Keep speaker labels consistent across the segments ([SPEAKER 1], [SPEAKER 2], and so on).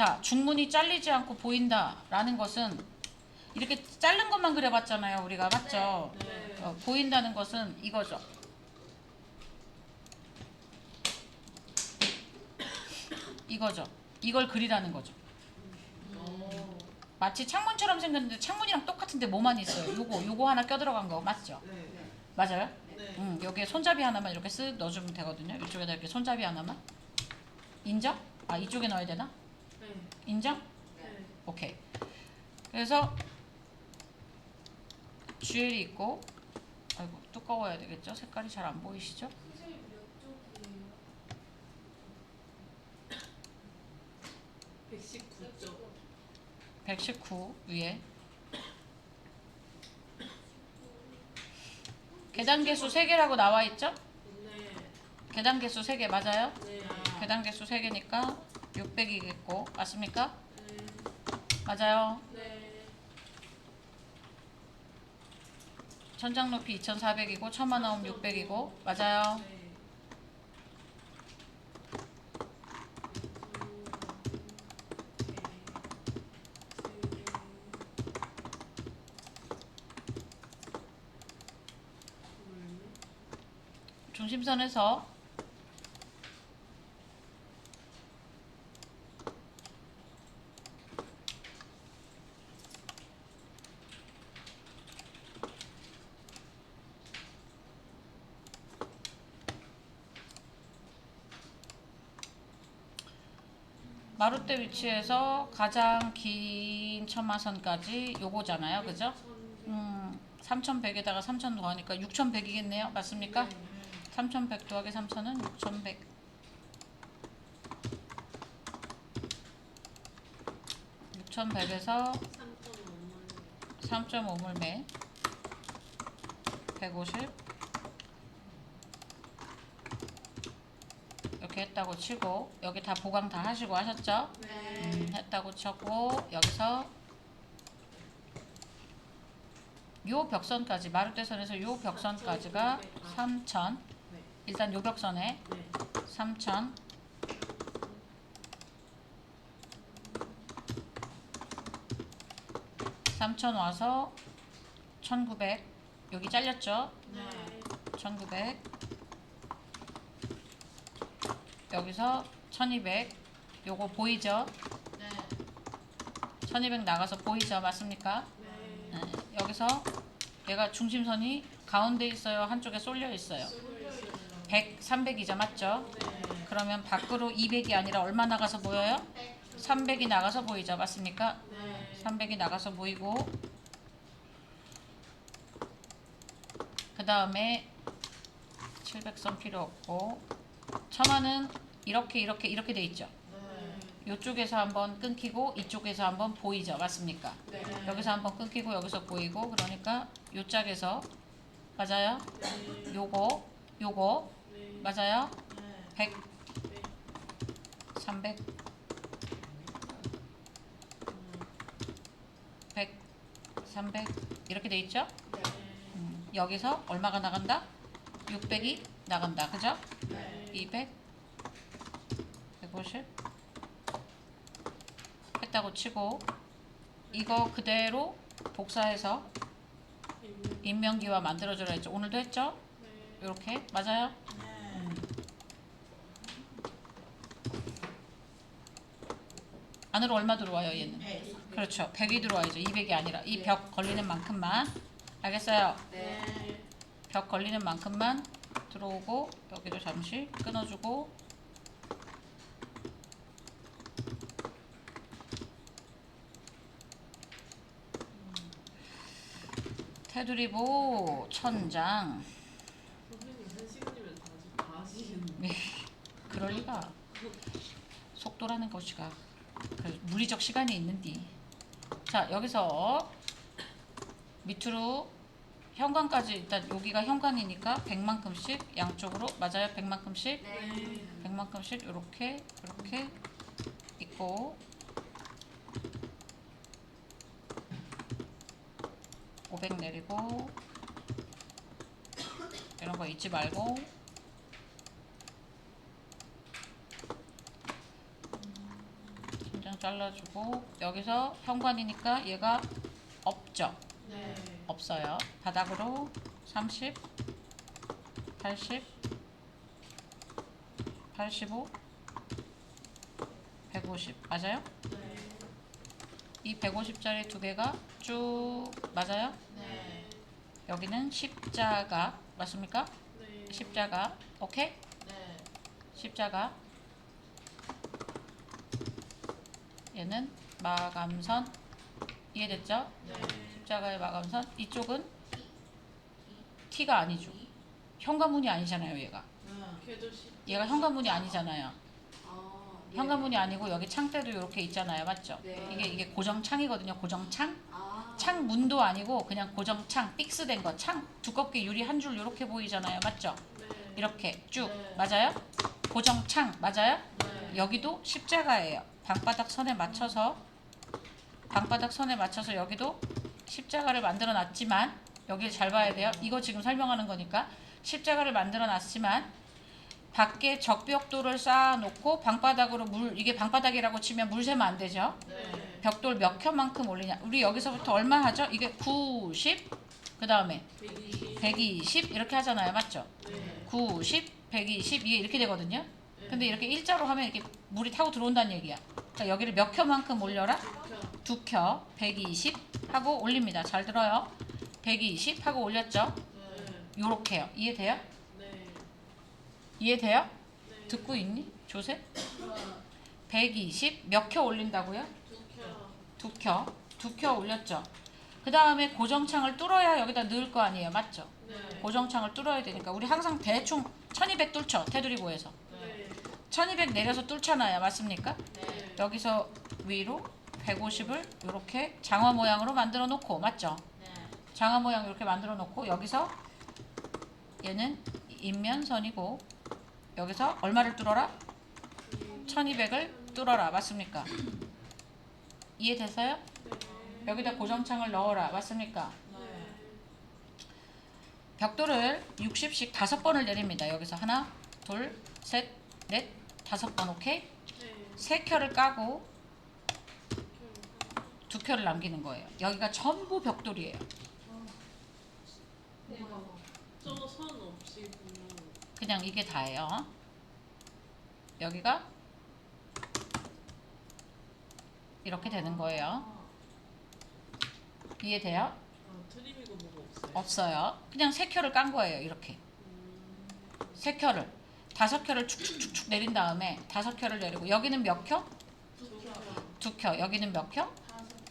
[SPEAKER 1] 자, 중문이 잘리지 않고 보인다라는 것은 이렇게 자른 것만 그려봤잖아요. 우리가 맞죠?
[SPEAKER 2] 네.
[SPEAKER 1] 어, 보인다는 것은 이거죠. 이거죠. 이걸 그리라는 거죠.
[SPEAKER 2] 어.
[SPEAKER 1] 마치 창문처럼 생겼는데 창문이랑 똑같은데 뭐만 있어요. 요거 요거 하나 껴들어간 거 맞죠?
[SPEAKER 2] 네.
[SPEAKER 1] 맞아요?
[SPEAKER 2] 네.
[SPEAKER 1] 응, 여기에 손잡이 하나만 이렇게 쓱 넣어주면 되거든요. 이쪽에다 이렇게 손잡이 하나만. 인정? 아 이쪽에 넣어야 되나?
[SPEAKER 2] 네.
[SPEAKER 1] 인정?
[SPEAKER 2] 네.
[SPEAKER 1] 오케이. 그래서 주엘이 있고, 아이고 두꺼워야 되겠죠? 색깔이 잘 안 보이시죠?
[SPEAKER 3] 선생님 몇 쪽이에요?
[SPEAKER 2] 119쪽.
[SPEAKER 1] 119 위에. 계단 개수 3개라고 나와 있죠?
[SPEAKER 2] 네.
[SPEAKER 1] 계단 개수 3개 맞아요?
[SPEAKER 2] 네.
[SPEAKER 1] 계단 개수 3개니까 600이겠고 맞습니까?
[SPEAKER 2] 네.
[SPEAKER 1] 맞아요.
[SPEAKER 2] 네.
[SPEAKER 1] 천장 높이 2,400이고 천만 나오면 600이고 맞아요.
[SPEAKER 2] 네.
[SPEAKER 1] 중심선에서 마루대 위치에서 가장 긴 처마선까지 요거잖아요. 그죠? 음, 3100에다가 3000 더하니까 6100이겠네요. 맞습니까? 3100 더하기 3000은 6100. 6100에서 3.5물매 150 이렇게 했다고 치고 여기 다 보강 다 하시고 하셨죠? 음, 했다고 쳤고 여기서 요 벽선까지 마루대선에서 요 벽선까지가 3천
[SPEAKER 2] 네.
[SPEAKER 1] 일단 요 벽선에
[SPEAKER 2] 네.
[SPEAKER 1] 3천 삼천 와서 1900 여기 잘렸죠?
[SPEAKER 2] 네.
[SPEAKER 1] 1900 여기서 1200 요거 보이죠?
[SPEAKER 3] 네.
[SPEAKER 1] 1200 나가서 보이죠? 맞습니까?
[SPEAKER 2] 네.
[SPEAKER 1] 네, 여기서 얘가 중심선이 가운데 있어요? 한쪽에 쏠려 있어요? 100, 300이죠? 맞죠?
[SPEAKER 2] 네.
[SPEAKER 1] 그러면 밖으로 200이 아니라 얼마 나가서 보여요? 300이 나가서 보이죠? 맞습니까?
[SPEAKER 2] 네.
[SPEAKER 1] 300이 나가서 보이고 그 다음에 700선 필요 없고 첨화는 이렇게 이렇게 이렇게 돼 있죠? 이쪽에서 한번 끊기고 이쪽에서 한번 보이죠? 맞습니까?
[SPEAKER 2] 네.
[SPEAKER 1] 여기서 한번 끊기고 여기서 보이고 그러니까 요 짝에서 맞아요?
[SPEAKER 2] 네.
[SPEAKER 1] 요거 요거
[SPEAKER 2] 네.
[SPEAKER 1] 맞아요? 100 300 100 300 이렇게 돼 있죠? 음, 여기서 얼마가 나간다? 600이 나간다. 그죠? 200 150 했다고 치고 이거 그대로 복사해서 인명기와 만들어줘라 했죠. 오늘도 했죠? 이렇게 맞아요? 음. 안으로 얼마 들어와요 얘는? 그렇죠. 100이 들어와야죠. 200이 아니라 이 벽 걸리는 만큼만 알겠어요?
[SPEAKER 2] 네.
[SPEAKER 1] 벽 걸리는 만큼만 들어오고 여기도 잠시 끊어주고. 테두리보 천장.
[SPEAKER 2] 하시겠네.
[SPEAKER 1] 그럴 리가. 속도라는 것이가 그 물리적 시간이 있는디. 자 여기서 밑으로 현관까지 일단 여기가 현관이니까 100만큼씩 양쪽으로 맞아요 100만큼씩
[SPEAKER 2] 네.
[SPEAKER 1] 100만큼씩 이렇게 이렇게 있고 500 내리고 이런 거 잊지 말고 천장 잘라주고 여기서 현관이니까 얘가 없죠.
[SPEAKER 2] 네.
[SPEAKER 1] 없어요. 바닥으로 30, 80, 85, 150 맞아요?
[SPEAKER 2] 네.
[SPEAKER 1] 이 150짜리 두 개가 쭉 맞아요?
[SPEAKER 2] 네.
[SPEAKER 1] 여기는 십자가 맞습니까?
[SPEAKER 2] 네.
[SPEAKER 1] 십자가 오케이?
[SPEAKER 2] 네.
[SPEAKER 1] 십자가 얘는 마감선 이해됐죠?
[SPEAKER 2] 네.
[SPEAKER 1] 십자가의 마감선 이쪽은 T가 아니죠. 현관문이 아니잖아요, 얘가. 얘가 현관문이 아니잖아요. 현관문이 아니고 여기 창대도 이렇게 있잖아요, 맞죠?
[SPEAKER 3] 네.
[SPEAKER 1] 이게 이게 고정 창이거든요, 고정 창.
[SPEAKER 3] 아.
[SPEAKER 1] 창문도 아니고 그냥 고정 창, 픽스된 거. 창 두껍게 유리 한 줄 이렇게 보이잖아요, 맞죠?
[SPEAKER 2] 네.
[SPEAKER 1] 이렇게 쭉
[SPEAKER 2] 네.
[SPEAKER 1] 맞아요? 고정 창 맞아요?
[SPEAKER 2] 네.
[SPEAKER 1] 여기도 십자가예요. 방바닥 선에 맞춰서 방바닥 선에 맞춰서 여기도 십자가를 만들어 놨지만 여기를 잘 봐야 돼요. 이거 지금 설명하는 거니까 십자가를 만들어 놨지만 밖에 적벽돌을 쌓아 놓고 방바닥으로 물 이게 방바닥이라고 치면 물 새면 안 되죠.
[SPEAKER 2] 네.
[SPEAKER 1] 벽돌 몇 켜만큼 올리냐. 우리 여기서부터 얼마 하죠? 이게 90 그 다음에
[SPEAKER 2] 120.
[SPEAKER 1] 120 이렇게 하잖아요. 맞죠?
[SPEAKER 2] 네.
[SPEAKER 1] 90, 120 이게 이렇게 되거든요.
[SPEAKER 2] 네.
[SPEAKER 1] 근데 이렇게 일자로 하면 이렇게 물이 타고 들어온다는 얘기야. 그러니까 여기를 몇 켜만큼 올려라?
[SPEAKER 2] 켜.
[SPEAKER 1] 두 켜, 120 하고 올립니다. 잘 들어요. 120 하고 올렸죠?
[SPEAKER 2] 네.
[SPEAKER 1] 요렇게요. 이해돼요?
[SPEAKER 2] 네.
[SPEAKER 1] 이해돼요?
[SPEAKER 2] 네.
[SPEAKER 1] 듣고 있니? 조세? 120 몇 켜 올린다고요?
[SPEAKER 2] 두 켜.
[SPEAKER 1] 두 켜. 올렸죠? 그 다음에 고정창을 뚫어야 여기다 넣을 거 아니에요. 맞죠?
[SPEAKER 2] 네.
[SPEAKER 1] 고정창을 뚫어야 되니까 우리 항상 대충 1200 뚫죠. 테두리고에서.
[SPEAKER 2] 네.
[SPEAKER 1] 1200 내려서 뚫잖아요. 맞습니까?
[SPEAKER 2] 네.
[SPEAKER 1] 여기서 위로 150을 이렇게 장화 모양으로 만들어 놓고 맞죠? 장화 모양 이렇게 만들어 놓고 여기서 얘는 인면선이고 여기서 얼마를 뚫어라? 1200을 뚫어라. 맞습니까? 이해됐어요? 여기다 고정창을 넣어라. 맞습니까?
[SPEAKER 2] 네.
[SPEAKER 1] 벽돌을 60씩 다섯 번을 내립니다. 여기서 하나, 둘, 셋, 넷, 다섯 번 오케이?
[SPEAKER 2] 네.
[SPEAKER 1] 세 켜를 까고 두 켜를 남기는 거예요. 여기가 전부 벽돌이에요.
[SPEAKER 2] 저선 없이 보면
[SPEAKER 1] 그냥 이게 다예요. 여기가 이렇게 되는 거예요. 이해돼요?
[SPEAKER 2] 아, 트림이고 뭐가 없어요.
[SPEAKER 1] 없어요. 그냥 세 켜를 깐 거예요. 이렇게
[SPEAKER 2] 음.
[SPEAKER 1] 세 켜를 다섯 켜를 축축축축 내린 다음에 다섯 켜를 내리고 여기는 몇 켜?
[SPEAKER 2] 두 켜.
[SPEAKER 1] 두 켜. 여기는 몇 켜?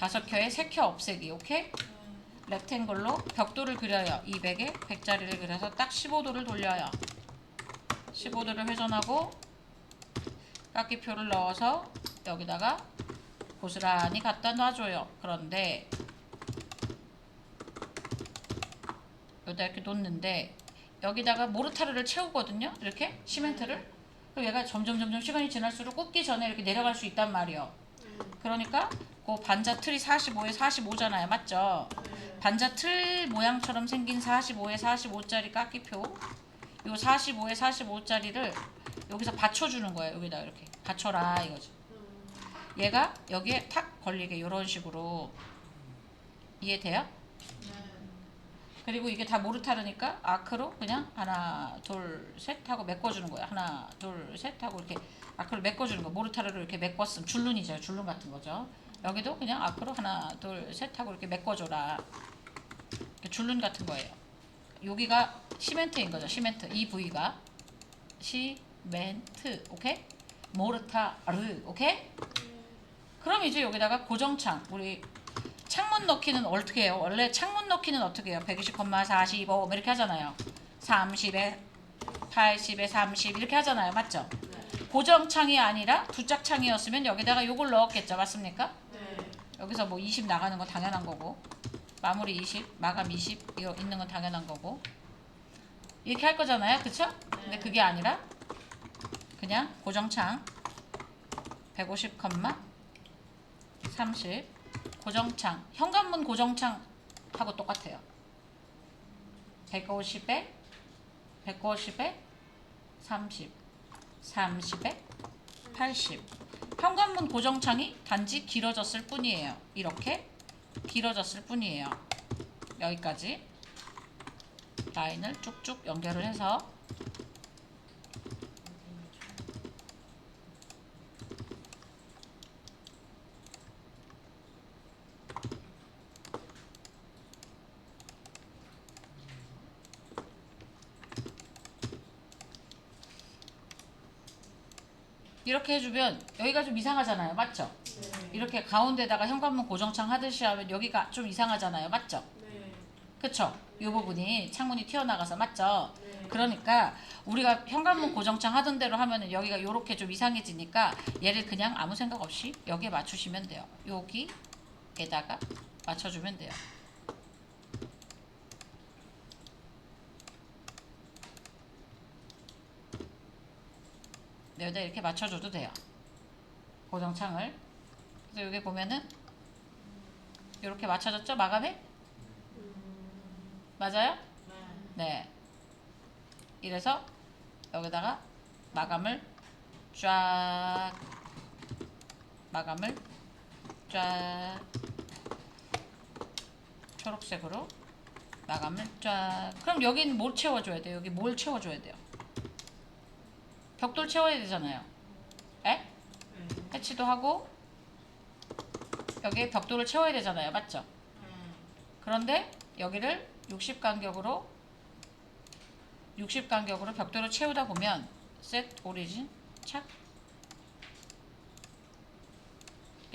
[SPEAKER 1] 다섯 켜에 세 켜 없애기. 오케이? 렉탱글로 벽돌을 그려요. 200에 100짜리를 그려서 딱 15도를 돌려요. 15도를 회전하고 깎기표를 넣어서 여기다가 고스란히 갖다 놔줘요. 그런데 여기다 이렇게 놓는데 여기다가 모르타르를 채우거든요. 이렇게 시멘트를. 그럼 얘가 점점 점점 시간이 지날수록 굽기 전에 이렇게 내려갈 수 있단 말이에요. 그러니까 그 반자 틀이 45에 45잖아요. 맞죠? 반자 틀 모양처럼 생긴 45에 45짜리 깎기표 요 45에 45짜리를 여기서 받쳐주는 거예요. 여기다 이렇게 받쳐라 이거지. 얘가 여기에 탁 걸리게 이런 식으로 이해돼요? 그리고 이게 다 모르타르니까 아크로 그냥 하나 둘 셋 하고 메꿔주는 거예요. 하나 둘 셋 하고 이렇게 아크로 메꿔주는 거. 모르타르를 이렇게 메꿨음 줄눈이죠. 줄눈 같은 거죠. 여기도 그냥 아크로 하나 둘 셋 하고 이렇게 메꿔줘라. 이렇게 줄눈 같은 거예요. 여기가 시멘트인 거죠. 시멘트 이 부위가 시멘트 오케이? 모르타르 오케이? 그럼 이제 여기다가 고정창 우리 창문 넣기는 어떻게 해요? 원래 창문 넣기는 어떻게 해요? 120,45뭐 이렇게 하잖아요. 30에 80에 30 이렇게 하잖아요. 맞죠? 고정창이 아니라 두짝창이었으면 여기다가 요걸 넣었겠죠. 맞습니까?
[SPEAKER 2] 네.
[SPEAKER 1] 여기서 뭐 20 나가는 건 당연한 거고 마무리 20, 마감 20 이거 있는 건 당연한 거고 이렇게 할 거잖아요. 그쵸? 근데 그게 아니라 그냥 고정창 150, 30 고정창 현관문 고정창 하고 똑같아요. 150에 150에 30 30에 80 현관문 고정창이 단지 길어졌을 뿐이에요. 이렇게 길어졌을 뿐이에요. 여기까지 라인을 쭉쭉 연결을 해서 이렇게 해주면 여기가 좀 이상하잖아요. 맞죠?
[SPEAKER 2] 네.
[SPEAKER 1] 이렇게 가운데다가 현관문 고정창 하듯이 하면 여기가 좀 이상하잖아요. 맞죠?
[SPEAKER 2] 네.
[SPEAKER 1] 그쵸? 이 부분이 창문이 튀어나가서 맞죠?
[SPEAKER 2] 네.
[SPEAKER 1] 그러니까 우리가 현관문 고정창 하던 대로 하면은 여기가 이렇게 좀 이상해지니까 얘를 그냥 아무 생각 없이 여기에 맞추시면 돼요. 여기에다가 맞춰주면 돼요. 여기다 이렇게 맞춰줘도 돼요. 고정창을. 그래서 여기 보면은 이렇게 맞춰졌죠? 마감에?
[SPEAKER 2] 음.
[SPEAKER 1] 맞아요?
[SPEAKER 2] 네.
[SPEAKER 1] 네. 이래서 여기다가 마감을 쫙 마감을 쫙 초록색으로 마감을 쫙 그럼 여기는 뭘 채워줘야 돼요? 여기 뭘 채워줘야 돼요? 벽돌 채워야 되잖아요. 에?
[SPEAKER 2] 네.
[SPEAKER 1] 해치도 하고 여기에 벽돌을 채워야 되잖아요. 맞죠? 그런데 여기를 60 간격으로 60 간격으로 벽돌을 채우다 보면 셋 오리진 착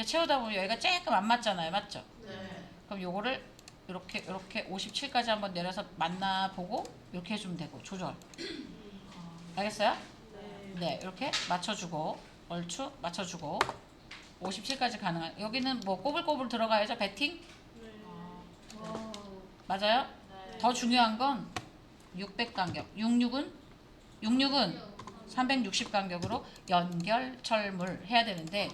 [SPEAKER 1] 채우다 보면 여기가 조금 안 맞잖아요. 맞죠?
[SPEAKER 2] 네.
[SPEAKER 1] 그럼 요거를 이렇게 이렇게 57까지 한번 내려서 만나 보고 이렇게 해주면 되고 조절 알겠어요?
[SPEAKER 2] 네.
[SPEAKER 1] 네 이렇게 맞춰주고 얼추 맞춰주고 57까지 가능한 여기는 뭐 꼬불꼬불 들어가야죠 배팅
[SPEAKER 2] 네.
[SPEAKER 3] 와우.
[SPEAKER 1] 맞아요?
[SPEAKER 2] 네.
[SPEAKER 1] 더 중요한 건 600 간격. 66은 66은 360 간격으로 연결 철물 해야 되는데.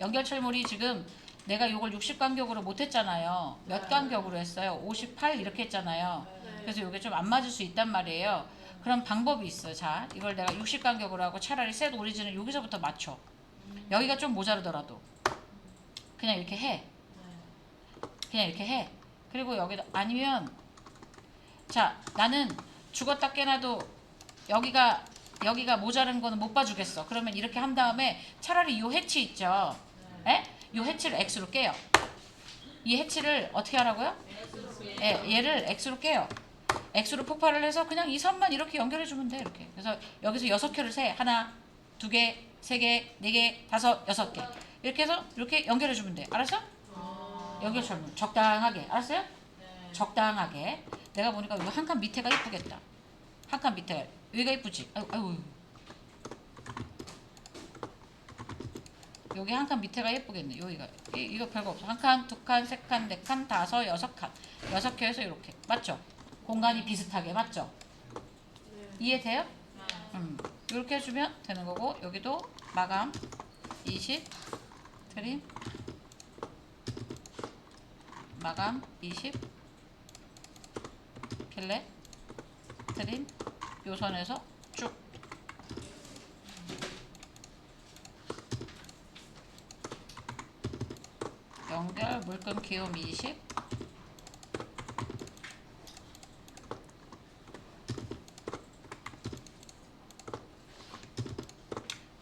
[SPEAKER 1] 연결 철물이 지금 내가 요걸 60 간격으로 못 했잖아요. 몇
[SPEAKER 2] 네.
[SPEAKER 1] 간격으로 했어요? 58 이렇게 했잖아요.
[SPEAKER 2] 네.
[SPEAKER 1] 그래서 이게 좀 안 맞을 수 있단 말이에요. 그럼 방법이 있어요. 자, 이걸 내가 60 간격으로 하고 차라리 셋 오리진을 여기서부터 맞춰. 여기가 좀 모자르더라도 그냥 이렇게 해. 그냥 이렇게 해. 그리고 여기다 아니면 자 나는 죽었다 깨나도 여기가 여기가 모자른 거는 못 봐주겠어. 그러면 이렇게 한 다음에 차라리 요 해치 있죠. 에? 요 해치를 X로 깨요. 이 해치를 어떻게 하라고요? 예, 얘를 X로 깨요. X로 폭발을 해서 그냥 이 선만 이렇게 연결해 주면 돼 이렇게. 그래서 여기서 여섯 개를 세. 하나, 두 개, 세 개, 네 개, 다섯, 여섯 개. 이렇게 해서 이렇게 연결해 주면 돼. 알았어?
[SPEAKER 2] 아.
[SPEAKER 1] 연결철문 적당하게. 알았어요?
[SPEAKER 2] 네.
[SPEAKER 1] 적당하게. 내가 보니까 이거 한 칸 밑에가 이쁘겠다. 한 칸 밑에 여기가 이쁘지? 아유, 아유. 여기 한 칸 밑에가 예쁘겠네. 여기가 이, 이거 별거 없어. 한 칸, 두 칸, 세 칸, 네 칸, 다섯, 여섯 칸, 여섯 개 해서 이렇게 맞죠? 공간이 비슷하게 맞죠?
[SPEAKER 2] 네.
[SPEAKER 1] 이해돼요? 음, 이렇게 해주면 되는 거고 여기도 마감 20 트림 마감 20 필렛 트림 요 선에서 쭉 연결 물금 기움 20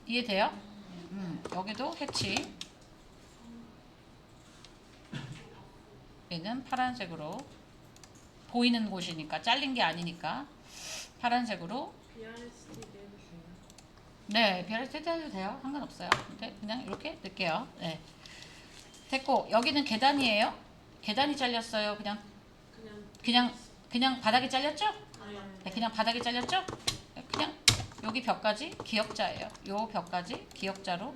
[SPEAKER 1] 이해돼요? 음, 여기도 해치. 얘는 파란색으로 보이는 곳이니까 잘린 게 아니니까 파란색으로? 네 BRT 해도 돼요 상관없어요 근데 그냥 이렇게 넣을게요 네 됐고 여기는 계단이에요 계단이 잘렸어요 그냥
[SPEAKER 2] 그냥
[SPEAKER 1] 그냥 바닥이 잘렸죠?
[SPEAKER 2] 네.
[SPEAKER 1] 네, 그냥 바닥이 잘렸죠? 여기 벽까지 기역자예요. 요 벽까지 기역자로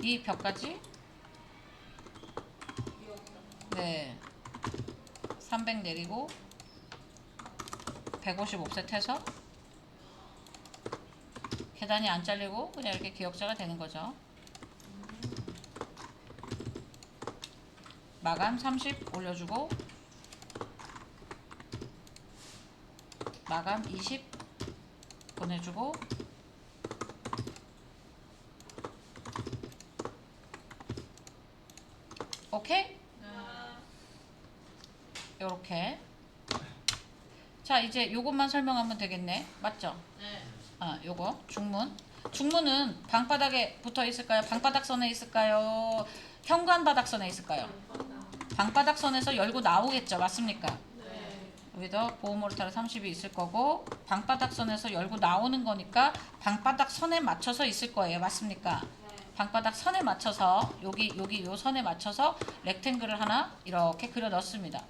[SPEAKER 1] 이 벽까지 네. 300 내리고 150 옵셋해서 계단이 안 잘리고 그냥 이렇게 기역자가 되는 거죠. 마감 30 올려주고 마감 20 보내주고 오케이? 요렇게 자 이제 요것만 설명하면 되겠네 맞죠?
[SPEAKER 3] 네.
[SPEAKER 1] 아 요거 중문 중문은 방바닥에 붙어 있을까요? 방바닥선에 있을까요? 현관바닥선에 있을까요? 방바닥선에서 열고 나오겠죠 맞습니까?
[SPEAKER 2] 네.
[SPEAKER 1] 여기도 보호모르타르 30이 있을 거고 방바닥선에서 열고 나오는 거니까 방바닥선에 맞춰서 있을 거예요. 맞습니까? 방바닥 선에 맞춰서 여기 여기 요 선에 맞춰서 렉탱글을 하나 이렇게 그려 넣습니다.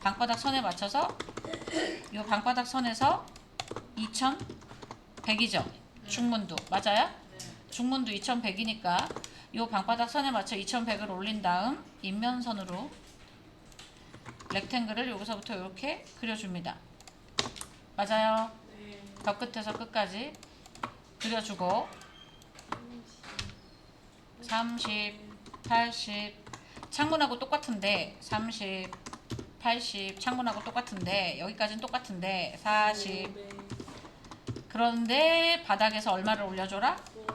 [SPEAKER 1] 방바닥 선에 맞춰서 요 방바닥 선에서 2100이죠. 중문도 맞아요? 중문도 2100이니까 요 방바닥 선에 맞춰 2100을 올린 다음 인면선으로 렉탱글을 여기서부터 이렇게 그려줍니다. 맞아요.
[SPEAKER 2] 네.
[SPEAKER 1] 벽 끝에서 끝까지 그려주고 30, 80 창문하고 똑같은데 30, 80 창문하고 똑같은데 여기까지는 똑같은데 40
[SPEAKER 2] 네.
[SPEAKER 1] 그런데 바닥에서 얼마를 올려줘라?
[SPEAKER 2] 네.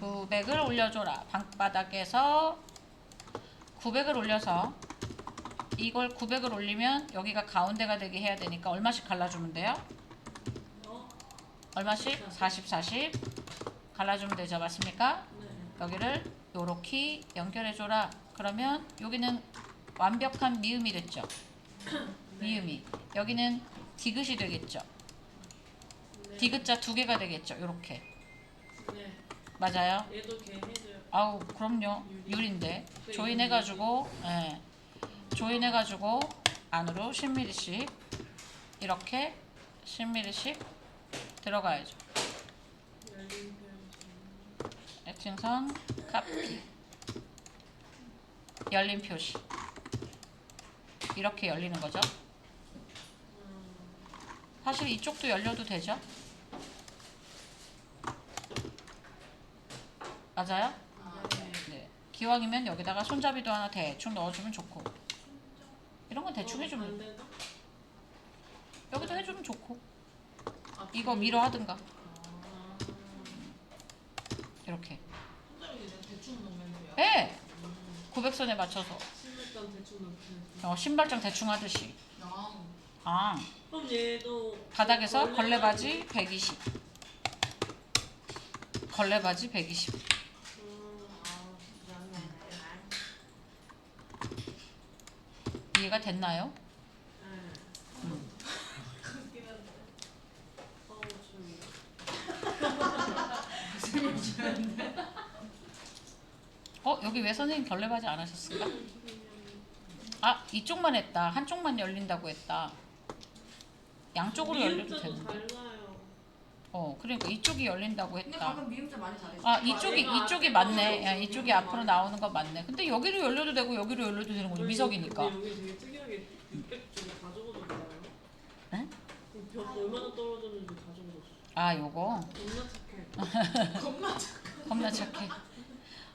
[SPEAKER 1] 900을 올려줘라. 방바닥에서 900을 올려서 이걸 900을 올리면 여기가 가운데가 되게 해야 되니까 얼마씩 갈라주면 돼요?
[SPEAKER 2] 어?
[SPEAKER 1] 얼마씩? 40, 40 갈라주면 되죠. 맞습니까?
[SPEAKER 2] 네.
[SPEAKER 1] 여기를 요렇게 연결해줘라. 그러면 여기는 완벽한 미음이 됐죠. 미음이. 여기는 디귿이 되겠죠.
[SPEAKER 2] 네.
[SPEAKER 1] 디귿자 두 개가 되겠죠. 요렇게.
[SPEAKER 2] 네.
[SPEAKER 1] 맞아요? 아우 그럼요. 유리인데 조인해가지고 예. 조인해가지고 안으로 10mm씩 이렇게 10mm씩 들어가야죠. 애칭선 카피 열린 표시 이렇게 열리는 거죠. 사실 이쪽도 열려도 되죠. 맞아요?
[SPEAKER 2] 네.
[SPEAKER 1] 네. 기왕이면 여기다가 손잡이도 하나 대충 넣어주면 좋고 건 대충 해주면
[SPEAKER 2] 반대도?
[SPEAKER 1] 여기도 해주면 좋고.
[SPEAKER 2] 아,
[SPEAKER 1] 이거 밀어 하든가.
[SPEAKER 2] 아.
[SPEAKER 1] 이렇게. 예. 900선에 맞춰서.
[SPEAKER 2] 신발장 대충 넣고.
[SPEAKER 1] 어, 신발장 대충 하듯이.
[SPEAKER 3] 아,
[SPEAKER 1] 아.
[SPEAKER 2] 그럼 얘도
[SPEAKER 1] 바닥에서
[SPEAKER 2] 원래
[SPEAKER 1] 걸레바지 120 걸레 바지 120
[SPEAKER 2] 음,
[SPEAKER 1] 이해가 됐나요?
[SPEAKER 2] 어
[SPEAKER 1] 여기 왜 선생님 걸레바지 안 하셨을까? 아 이쪽만 했다 한쪽만 열린다고 했다 양쪽으로 열려도 되는데
[SPEAKER 2] 달라요.
[SPEAKER 1] 어 그러니까 이쪽이 열린다고
[SPEAKER 4] 근데
[SPEAKER 1] 했다
[SPEAKER 4] 방금 미음자 많이 잘했어.
[SPEAKER 1] 아 이쪽이
[SPEAKER 2] 얘가
[SPEAKER 1] 이쪽이
[SPEAKER 2] 앞에
[SPEAKER 1] 맞네. 야, 이쪽이 앞으로 나오는 거 맞네. 근데 여기로 열려도 되고 여기로 열려도 되는 거죠. 미석이니까.
[SPEAKER 2] 근데 여기 되게 특이하게 600 쪽에 다 적어줬어요.
[SPEAKER 1] 네?
[SPEAKER 2] 벽 얼마나 떨어졌는지 다 적어줬어.
[SPEAKER 1] 아 요거
[SPEAKER 2] 겁나 착해.
[SPEAKER 1] 겁나 착해.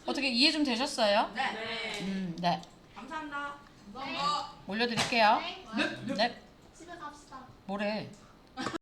[SPEAKER 1] 어떻게 이해 좀 되셨어요?
[SPEAKER 4] 네.
[SPEAKER 2] 네.
[SPEAKER 1] 음, 네.
[SPEAKER 4] 감사합니다.
[SPEAKER 3] 감사합니다.
[SPEAKER 1] 올려드릴게요.
[SPEAKER 3] 네.
[SPEAKER 1] 네.
[SPEAKER 3] 집에 갑시다.
[SPEAKER 1] 뭐래?